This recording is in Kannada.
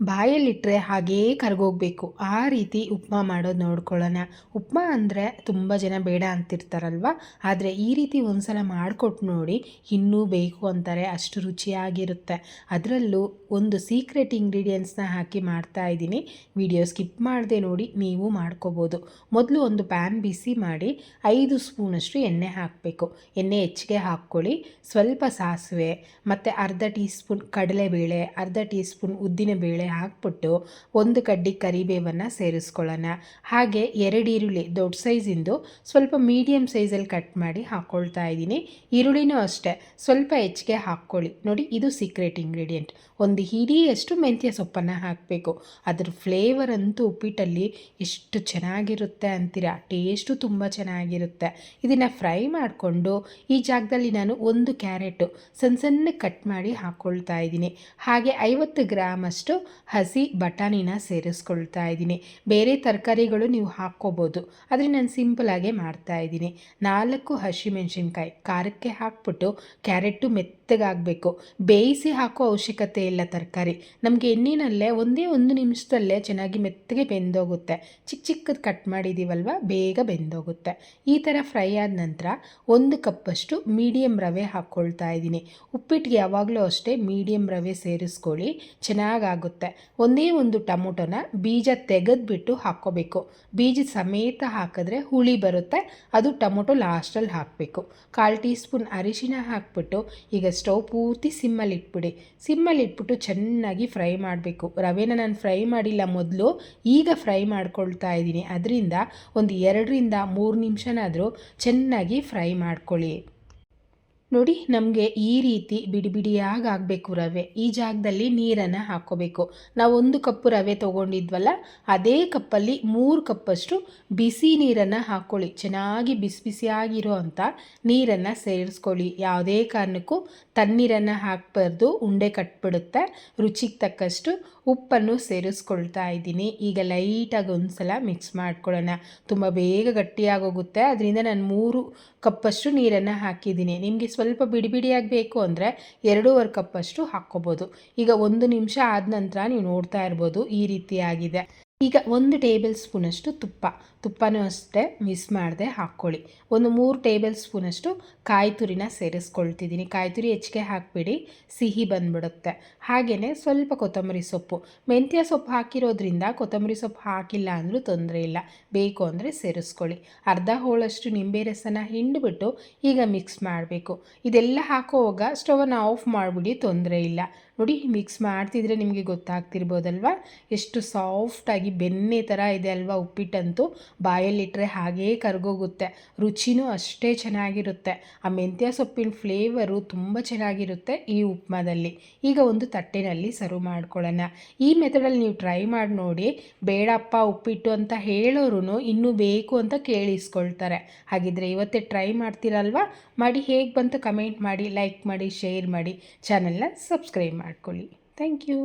ಬಾಯಲ್ಲಿಟ್ಟರೆ ಹಾಗೇ ಕರ್ಗೋಗ್ಬೇಕು. ಆ ರೀತಿ ಉಪ್ಮಾ ಮಾಡೋದು ನೋಡ್ಕೊಳ್ಳೋಣ. ಉಪ್ಮಾ ಅಂದರೆ ತುಂಬ ಜನ ಬೇಡ ಅಂತಿರ್ತಾರಲ್ವ? ಆದರೆ ಈ ರೀತಿ ಒಂದ್ಸಲ ಮಾಡಿಕೊಟ್ಟು ನೋಡಿ ಇನ್ನೂ ಬೇಕು ಅಂತಾರೆ, ಅಷ್ಟು ರುಚಿಯಾಗಿರುತ್ತೆ. ಅದರಲ್ಲೂ ಒಂದು ಸೀಕ್ರೆಟ್ ಇಂಗ್ರೀಡಿಯೆಂಟ್ಸ್ನ ಹಾಕಿ ಮಾಡ್ತಾ ಇದ್ದೀನಿ. ವಿಡಿಯೋ ಸ್ಕಿಪ್ ಮಾಡದೆ ನೋಡಿ ನೀವು ಮಾಡ್ಕೋಬೋದು. ಮೊದಲು ಒಂದು ಪ್ಯಾನ್ ಬಿಸಿ ಮಾಡಿ ಐದು ಸ್ಪೂನಷ್ಟು ಎಣ್ಣೆ ಹಾಕಬೇಕು. ಎಣ್ಣೆ ಹೆಚ್ಚಿಗೆ ಹಾಕ್ಕೊಳ್ಳಿ. ಸ್ವಲ್ಪ ಸಾಸಿವೆ, ಮತ್ತು ಅರ್ಧ ಟೀ ಸ್ಪೂನ್ ಕಡಲೆಬೇಳೆ, ಅರ್ಧ ಟೀ ಸ್ಪೂನ್ ಉದ್ದಿನಬೇಳೆ ಹಾಕ್ಬಿಟ್ಟು ಒಂದು ಕಡ್ಡಿ ಕರಿಬೇವನ್ನು ಸೇರಿಸ್ಕೊಳ್ಳೋಣ. ಹಾಗೆ ಎರಡು ಈರುಳ್ಳಿ ದೊಡ್ಡ ಸೈಜಿಂದು ಸ್ವಲ್ಪ ಮೀಡಿಯಮ್ ಸೈಜಲ್ಲಿ ಕಟ್ ಮಾಡಿ ಹಾಕ್ಕೊಳ್ತಾ ಇದ್ದೀನಿ. ಈರುಳ್ಳಿನೂ ಅಷ್ಟೇ, ಸ್ವಲ್ಪ ಹೆಚ್ಚಿಗೆ ಹಾಕ್ಕೊಳ್ಳಿ. ನೋಡಿ, ಇದು ಸೀಕ್ರೆಟ್ ಇಂಗ್ರೀಡಿಯೆಂಟ್ ಒಂದು ಹಿಡಿಯಷ್ಟು ಮೆಂತ್ಯ ಸೊಪ್ಪನ್ನು ಹಾಕಬೇಕು. ಅದ್ರ ಫ್ಲೇವರ್ ಅಂತೂ ಉಪ್ಪಿಟ್ಟಲ್ಲಿ ಎಷ್ಟು ಚೆನ್ನಾಗಿರುತ್ತೆ ಅಂತೀರಾ? ಟೇಸ್ಟು ತುಂಬ ಚೆನ್ನಾಗಿರುತ್ತೆ. ಇದನ್ನು ಫ್ರೈ ಮಾಡಿಕೊಂಡು ಈ ಜಾಗದಲ್ಲಿ ನಾನು ಒಂದು ಕ್ಯಾರೆಟು ಸಣ್ಣ ಸಣ್ಣ ಕಟ್ ಮಾಡಿ ಹಾಕ್ಕೊಳ್ತಾ ಇದ್ದೀನಿ. ಹಾಗೆ ಐವತ್ತು ಗ್ರಾಮಷ್ಟು ಹಸಿ ಬಟಾಣಿನ ಸೇರಿಸ್ಕೊಳ್ತಾ ಇದ್ದೀನಿ. ಬೇರೆ ತರಕಾರಿಗಳು ನೀವು ಹಾಕ್ಕೋಬೋದು. ಆದರೆ ನಾನು ಸಿಂಪಲಾಗೆ ಮಾಡ್ತಾ ಇದ್ದೀನಿ. ನಾಲ್ಕು ಹಸಿಮೆಣಸಿನ್ಕಾಯಿ ಖಾರಕ್ಕೆ ಹಾಕ್ಬಿಟ್ಟು ಕ್ಯಾರೆಟು ಮೆತ್ತಗಾಗಬೇಕು. ಬೇಯಿಸಿ ಹಾಕೋ ಅವಶ್ಯಕತೆ ಇಲ್ಲ ತರಕಾರಿ. ನಮಗೆ ಎಣ್ಣಿನಲ್ಲೇ ಒಂದೇ ಒಂದು ನಿಮಿಷದಲ್ಲೇ ಚೆನ್ನಾಗಿ ಮೆತ್ತಗೆ ಬೆಂದೋಗುತ್ತೆ. ಚಿಕ್ಕ ಚಿಕ್ಕದು ಕಟ್ ಮಾಡಿದ್ದೀವಲ್ವ ಬೇಗ ಬೆಂದೋಗುತ್ತೆ. ಈ ಥರ ಫ್ರೈ ಆದ ನಂತರ ಒಂದು ಕಪ್ಪಷ್ಟು ಮೀಡಿಯಂ ರವೆ ಹಾಕ್ಕೊಳ್ತಾ ಇದ್ದೀನಿ. ಉಪ್ಪಿಟ್ಟಿಗೆ ಯಾವಾಗಲೂ ಅಷ್ಟೇ ಮೀಡಿಯಮ್ ರವೆ ಸೇರಿಸ್ಕೊಳ್ಳಿ. ಚೆನ್ನಾಗಾಗುತ್ತೆ. ಒಂದೇ ಒಂದು ಟೊಮೊಟೊನ ಬೀಜ ತೆಗೆದ್ಬಿಟ್ಟು ಹಾಕ್ಕೋಬೇಕು. ಬೀಜ ಸಮೇತ ಹಾಕಿದ್ರೆ ಹುಳಿ ಬರುತ್ತೆ. ಅದು ಟೊಮೊಟೊ ಲಾಸ್ಟಲ್ಲಿ ಹಾಕಬೇಕು. ಕಾಲು ಟೀ ಸ್ಪೂನ್ ಅರಿಶಿನ ಹಾಕ್ಬಿಟ್ಟು ಈಗ ಸ್ಟವ್ ಪೂರ್ತಿ ಸಿಮ್ಮಲ್ಲಿ ಇಟ್ಬಿಡಿ ಸಿಮ್ಮಲ್ಲಿ ಇಟ್ಬಿಟ್ಟು ಚೆನ್ನಾಗಿ ಫ್ರೈ ಮಾಡಬೇಕು. ರವೆನ ನಾನು ಫ್ರೈ ಮಾಡಿಲ್ಲ ಮೊದಲು, ಈಗ ಫ್ರೈ ಮಾಡ್ಕೊಳ್ತಾ ಇದ್ದೀನಿ. ಅದರಿಂದ ಒಂದು ಎರಡರಿಂದ ಮೂರು ನಿಮಿಷನಾದರೂ ಚೆನ್ನಾಗಿ ಫ್ರೈ ಮಾಡ್ಕೊಳ್ಳಿ. ನೋಡಿ, ನಮಗೆ ಈ ರೀತಿ ಬಿಡಿ ಬಿಡಿಯಾಗಿ ಆಗಬೇಕು ರವೆ. ಈ ಜಾಗದಲ್ಲಿ ನೀರನ್ನು ಹಾಕ್ಕೋಬೇಕು. ನಾವು ಒಂದು ಕಪ್ಪು ರವೆ ತೊಗೊಂಡಿದ್ವಲ್ಲ, ಅದೇ ಕಪ್ಪಲ್ಲಿ ಮೂರು ಕಪ್ಪಷ್ಟು ಬಿಸಿ ನೀರನ್ನು ಹಾಕ್ಕೊಳ್ಳಿ ಚೆನ್ನಾಗಿ ಬಿಸಿ ಬಿಸಿಯಾಗಿರೋ ಅಂಥ ನೀರನ್ನು ಸೇರಿಸ್ಕೊಳ್ಳಿ. ಯಾವುದೇ ಕಾರಣಕ್ಕೂ ತಣ್ಣೀರನ್ನು ಹಾಕಬಾರ್ದು, ಉಂಡೆ ಕಟ್ಬಿಡುತ್ತೆ. ರುಚಿಗೆ ತಕ್ಕಷ್ಟು ಉಪ್ಪನ್ನು ಸೇರಿಸ್ಕೊಳ್ತಾ ಇದ್ದೀನಿ. ಈಗ ಲೈಟಾಗಿ ಒಂದು ಸಲ ಮಿಕ್ಸ್ ಮಾಡ್ಕೊಳ್ಳೋಣ. ತುಂಬ ಬೇಗ ಗಟ್ಟಿಯಾಗೋಗುತ್ತೆ. ಅದರಿಂದ ನಾನು ಮೂರು ಕಪ್ಪಷ್ಟು ನೀರನ್ನು ಹಾಕಿದ್ದೀನಿ. ನಿಮಗೆ ಸ್ವಲ್ಪ ಬಿಡಿ ಬಿಡಿಯಾಗಿ ಬೇಕು ಅಂದರೆ ಎರಡೂವರೆ ಕಪ್ಪಷ್ಟು ಹಾಕ್ಕೋಬೋದು. ಈಗ ಒಂದು ನಿಮಿಷ ಆದ ನಂತರ ನೀವು ನೋಡ್ತಾ ಇರ್ಬೋದು ಈ ರೀತಿಯಾಗಿದೆ. ಈಗ ಒಂದು ಟೇಬಲ್ ಸ್ಪೂನಷ್ಟು ತುಪ್ಪ. ತುಪ್ಪನೂ ಅಷ್ಟೇ ಮಿಸ್ ಮಾಡದೆ, ಹಾಕ್ಕೊಳ್ಳಿ. ಒಂದು ಮೂರು ಟೇಬಲ್ ಸ್ಪೂನಷ್ಟು ಕಾಯಿ ತುರಿನ ಸೇರಿಸ್ಕೊಳ್ತಿದ್ದೀನಿ. ಕಾಯಿ ತುರಿ ಹೆಚ್ಚಿಗೆ ಹಾಕಿಬಿಡಿ, ಸಿಹಿ ಬಂದ್ಬಿಡುತ್ತೆ. ಹಾಗೆಯೇ ಸ್ವಲ್ಪ ಕೊತ್ತಂಬರಿ ಸೊಪ್ಪು. ಮೆಂತ್ಯ ಸೊಪ್ಪು ಹಾಕಿರೋದ್ರಿಂದ ಕೊತ್ತಂಬರಿ ಸೊಪ್ಪು ಹಾಕಿಲ್ಲ ಅಂದರೂ ತೊಂದರೆ ಇಲ್ಲ. ಬೇಕು ಅಂದರೆ ಸೇರಿಸ್ಕೊಳ್ಳಿ. ಅರ್ಧ ಹೋಳಷ್ಟು ನಿಂಬೆ ರಸನ ಹಿಂಡಿಬಿಟ್ಟು ಈಗ ಮಿಕ್ಸ್ ಮಾಡಬೇಕು. ಇದೆಲ್ಲ ಹಾಕೋವಾಗ ಸ್ಟವನ್ನು ಆಫ್ ಮಾಡಿಬಿಡಿ, ತೊಂದರೆ ಇಲ್ಲ. ನೋಡಿ ಮಿಕ್ಸ್ ಮಾಡ್ತಿದ್ರೆ ನಿಮಗೆ ಗೊತ್ತಾಗ್ತಿರ್ಬೋದಲ್ವ? ಎಷ್ಟು ಸಾಫ್ಟಾಗಿ ಬೆಣ್ಣೆ ಥರ ಇದೆ ಅಲ್ವಾ ಉಪ್ಪಿಟ್ಟಂತೂ? ಬಾಯಲ್ಲಿಟ್ಟರೆ ಹಾಗೇ ಕರ್ಗೋಗುತ್ತೆ. ರುಚಿನೂ ಅಷ್ಟೇ ಚೆನ್ನಾಗಿರುತ್ತೆ. ಆ ಮೆಂತ್ಯ ಸೊಪ್ಪಿನ ಫ್ಲೇವರು ತುಂಬ ಚೆನ್ನಾಗಿರುತ್ತೆ ಈ ಉಪ್ಮಾದಲ್ಲಿ. ಈಗ ಒಂದು ತಟ್ಟೆನಲ್ಲಿ ಸರ್ವ್ ಮಾಡ್ಕೊಳ್ಳೋಣ. ಈ ಮೆಥಡಲ್ಲಿ ನೀವು ಟ್ರೈ ಮಾಡಿ ನೋಡಿ, ಬೇಡಪ್ಪ ಉಪ್ಪಿಟ್ಟು ಅಂತ ಹೇಳೋರು ಇನ್ನೂ ಬೇಕು ಅಂತ ಕೇಳಿಸ್ಕೊಳ್ತಾರೆ. ಹಾಗಿದ್ರೆ ಇವತ್ತೇ ಟ್ರೈ ಮಾಡ್ತೀರಲ್ವಾ? ಮಾಡಿ ಹೇಗೆ ಬಂತು ಕಮೆಂಟ್ ಮಾಡಿ ಲೈಕ್ ಮಾಡಿ ಶೇರ್ ಮಾಡಿ. ಚಾನೆಲ್ನ ಸಬ್ಸ್ಕ್ರೈಬ್ ಮಾಡ್ಕೊಳ್ಳಿ ಥ್ಯಾಂಕ್ ಯು